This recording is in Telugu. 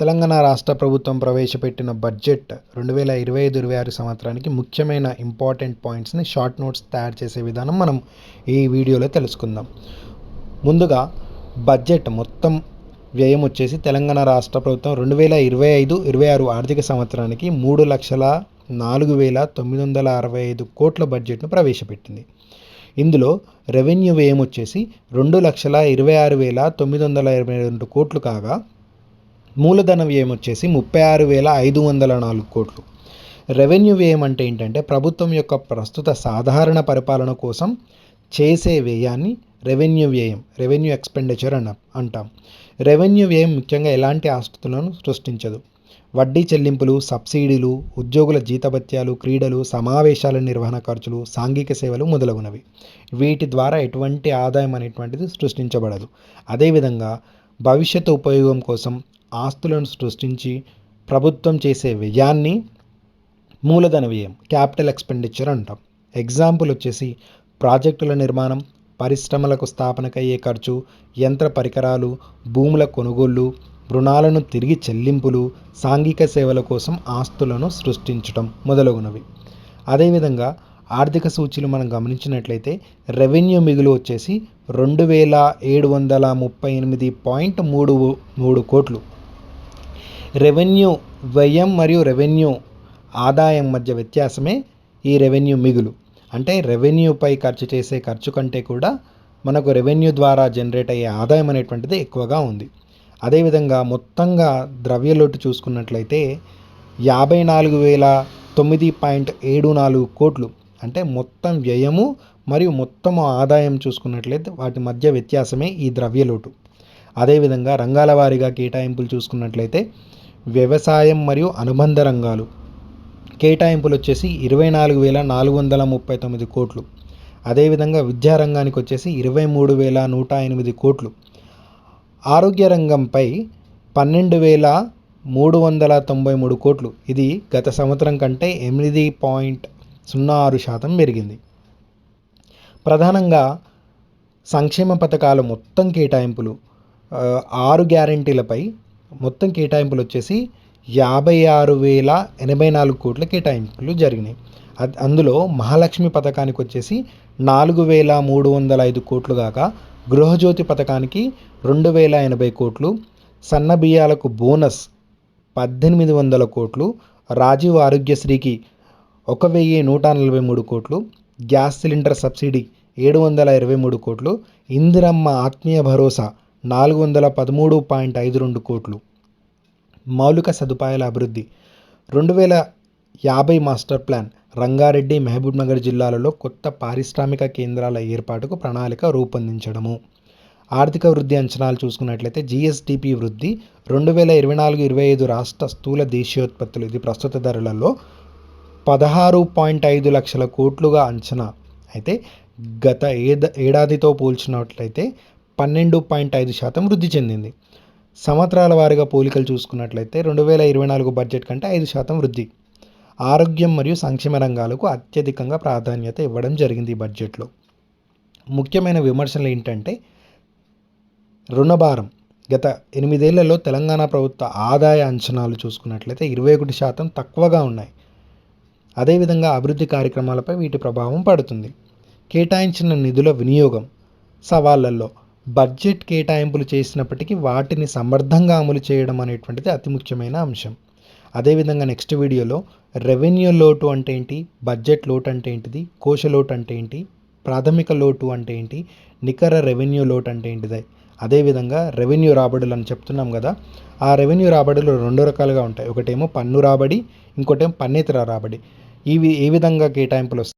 తెలంగాణ రాష్ట్ర ప్రభుత్వం ప్రవేశపెట్టిన బడ్జెట్ రెండు వేల ఇరవై ఐదు ఇరవై ఆరు సంవత్సరానికి ముఖ్యమైన ఇంపార్టెంట్ పాయింట్స్ని షార్ట్ నోట్స్ తయారు చేసే విధానం మనం ఈ వీడియోలో తెలుసుకుందాం. ముందుగా బడ్జెట్ మొత్తం వ్యయం వచ్చేసి తెలంగాణ రాష్ట్ర ప్రభుత్వం రెండు వేల ఇరవై ఐదు ఇరవై ఆరు ఆర్థిక సంవత్సరానికి మూడు లక్షల నాలుగు వేల తొమ్మిది వందల అరవై ఐదు కోట్ల బడ్జెట్ను ప్రవేశపెట్టింది. ఇందులో రెవెన్యూ వ్యయం వచ్చేసి రెండు లక్షల ఇరవై ఆరు వేల తొమ్మిది వందల ఇరవై రెండు కోట్లు కాగా మూలధన వ్యయం వచ్చేసి ముప్పై ఆరు వేల ఐదు వందల నాలుగు కోట్లు. రెవెన్యూ వ్యయం అంటే ఏంటంటే ప్రభుత్వం యొక్క ప్రస్తుత సాధారణ పరిపాలన కోసం చేసే వ్యయాన్ని రెవెన్యూ వ్యయం రెవెన్యూ ఎక్స్పెండిచర్ అన్న అంటాం. రెవెన్యూ వ్యయం ముఖ్యంగా ఎలాంటి ఆస్తులను సృష్టించదు. వడ్డీ చెల్లింపులు సబ్సిడీలు ఉద్యోగుల జీతభత్యాలు క్రీడలు సమావేశాల నిర్వహణ ఖర్చులు సాంఘిక సేవలు మొదలగునవి. వీటి ద్వారా ఎటువంటి ఆదాయం అనేటువంటిది సృష్టించబడదు. అదేవిధంగా భవిష్యత్తు ఉపయోగం కోసం ఆస్తులను సృష్టించి ప్రభుత్వం చేసే వ్యయాన్ని మూలధన వ్యయం క్యాపిటల్ ఎక్స్పెండిచర్ అంటాం. ఎగ్జాంపుల్ వచ్చేసి ప్రాజెక్టుల నిర్మాణం పరిశ్రమలకు స్థాపనకయ్యే ఖర్చు యంత్ర పరికరాలు భూముల కొనుగోళ్ళు రుణాలను తిరిగి చెల్లింపులు సాంఘిక సేవల కోసం ఆస్తులను సృష్టించడం మొదలగునవి. అదేవిధంగా ఆర్థిక సూచీలు మనం గమనించినట్లయితే రెవెన్యూ మిగులు వచ్చేసి రెండు వేల ఏడు వందల ముప్పై ఎనిమిది పాయింట్ మూడు మూడు కోట్లు. రెవెన్యూ వ్యయం మరియు రెవెన్యూ ఆదాయం మధ్య వ్యత్యాసమే ఈ రెవెన్యూ మిగులు. అంటే రెవెన్యూపై ఖర్చు చేసే ఖర్చు కంటే కూడా మనకు రెవెన్యూ ద్వారా జనరేట్ అయ్యే ఆదాయం అనేటువంటిది ఎక్కువగా ఉంది. అదేవిధంగా మొత్తంగా ద్రవ్యలోటు చూసుకున్నట్లయితే యాభై నాలుగు వేల తొమ్మిది పాయింట్ ఏడు నాలుగు కోట్లు అంటే మొత్తం వ్యయము మరియు మొత్తం ఆదాయం చూసుకున్నట్లయితే వాటి మధ్య వ్యత్యాసమే ఈ ద్రవ్యలోటు. అదేవిధంగా రంగాల వారీగా కేటాయింపులు చూసుకున్నట్లయితే వ్యవసాయం మరియు అనుబంధ రంగాలు. కేటాయింపులు వచ్చేసి ఇరవై నాలుగు వేల నాలుగు వందల ముప్పై తొమ్మిది కోట్లు. అదేవిధంగా విద్యారంగానికి వచ్చేసి ఇరవై మూడు వేల నూట ఎనిమిది కోట్లు. ఆరోగ్య రంగంపై పన్నెండు వేల మూడు వందల తొంభై మూడు కోట్లు. ఇది గత సంవత్సరం కంటే ఎనిమిది పాయింట్ సున్నా ఆరు శాతం పెరిగింది. ప్రధానంగా సంక్షేమ పథకాల మొత్తం కేటాయింపులు ఆరు గ్యారంటీలపై మొత్తం కేటాయింపులు వచ్చేసి యాభై ఆరు వేల ఎనభై నాలుగు కోట్ల కేటాయింపులు జరిగినాయి. అందులో మహాలక్ష్మి పథకానికి వచ్చేసి నాలుగు వేల మూడు వందల ఐదు కోట్లు కాక గృహజ్యోతి పథకానికి రెండు వేల ఎనభై కోట్లు సన్న బియ్యాలకు బోనస్ పద్దెనిమిది వందల కోట్లు రాజీవ్ ఆరోగ్యశ్రీకి ఒక వెయ్యి నూట నలభై మూడు కోట్లు గ్యాస్ సిలిండర్ సబ్సిడీ ఏడు వందల ఇరవై మూడు కోట్లు ఇందిరమ్మ ఆత్మీయ భరోసా నాలుగు వందల పదమూడు పాయింట్ ఐదు రెండు కోట్లు. మౌలిక సదుపాయాల అభివృద్ధి. రెండు వేల యాభై మాస్టర్ ప్లాన్ రంగారెడ్డి మహబూబ్నగర్ జిల్లాలలో కొత్త పారిశ్రామిక కేంద్రాల ఏర్పాటుకు ప్రణాళిక రూపొందించడము. ఆర్థిక వృద్ధి అంచనాలు చూసుకున్నట్లయితే జిఎస్డిపి వృద్ధి రెండు వేల ఇరవై నాలుగు ఇరవై ఐదు రాష్ట్ర స్థూల దేశీయోత్పత్తులు ఇది ప్రస్తుత ధరలలో పదహారు పాయింట్ ఐదు లక్షల కోట్లుగా అంచనా. అయితే గత ఏద ఏడాదితో పోల్చినట్లయితే పన్నెండు పాయింట్ ఐదు శాతం వృద్ధి చెందింది. సంవత్సరాల వారీగా పోలికలు చూసుకున్నట్లయితే రెండు వేల ఇరవై నాలుగు బడ్జెట్ కంటే ఐదు శాతం వృద్ధి. ఆరోగ్యం మరియు సంక్షేమ రంగాలకు అత్యధికంగా ప్రాధాన్యత ఇవ్వడం జరిగింది ఈ బడ్జెట్లో. ముఖ్యమైన విమర్శలు ఏంటంటే రుణభారం. గత ఎనిమిదేళ్ళలో తెలంగాణ ప్రభుత్వ ఆదాయ అంచనాలు చూసుకున్నట్లయితే ఇరవై ఒకటి శాతం తక్కువగా ఉన్నాయి. అదేవిధంగా అభివృద్ధి కార్యక్రమాలపై వీటి ప్రభావం పడుతుంది. కేటాయించిన నిధుల వినియోగం సవాళ్ళల్లో బడ్జెట్ కేటాయింపులు చేసినప్పటికీ వాటిని సమర్థంగా అమలు చేయడం అనేటువంటిది అతి ముఖ్యమైన అంశం. అదేవిధంగా నెక్స్ట్ వీడియోలో రెవెన్యూ లోటు అంటే ఏంటి? బడ్జెట్ లోటు అంటే ఏంటిది? కోశ లోటు అంటే ఏంటి? ప్రాథమిక లోటు అంటే ఏంటి? నికర రెవెన్యూ లోటు అంటే ఏంటిది? అదేవిధంగా రెవెన్యూ రాబడులు అని చెప్తున్నాం కదా ఆ రెవెన్యూ రాబడులు రెండు రకాలుగా ఉంటాయి. ఒకటేమో పన్ను రాబడి ఇంకోటేమో పన్నేతర రాబడి. ఇవి ఏ విధంగా కేటాయింపులు వస్తాయి.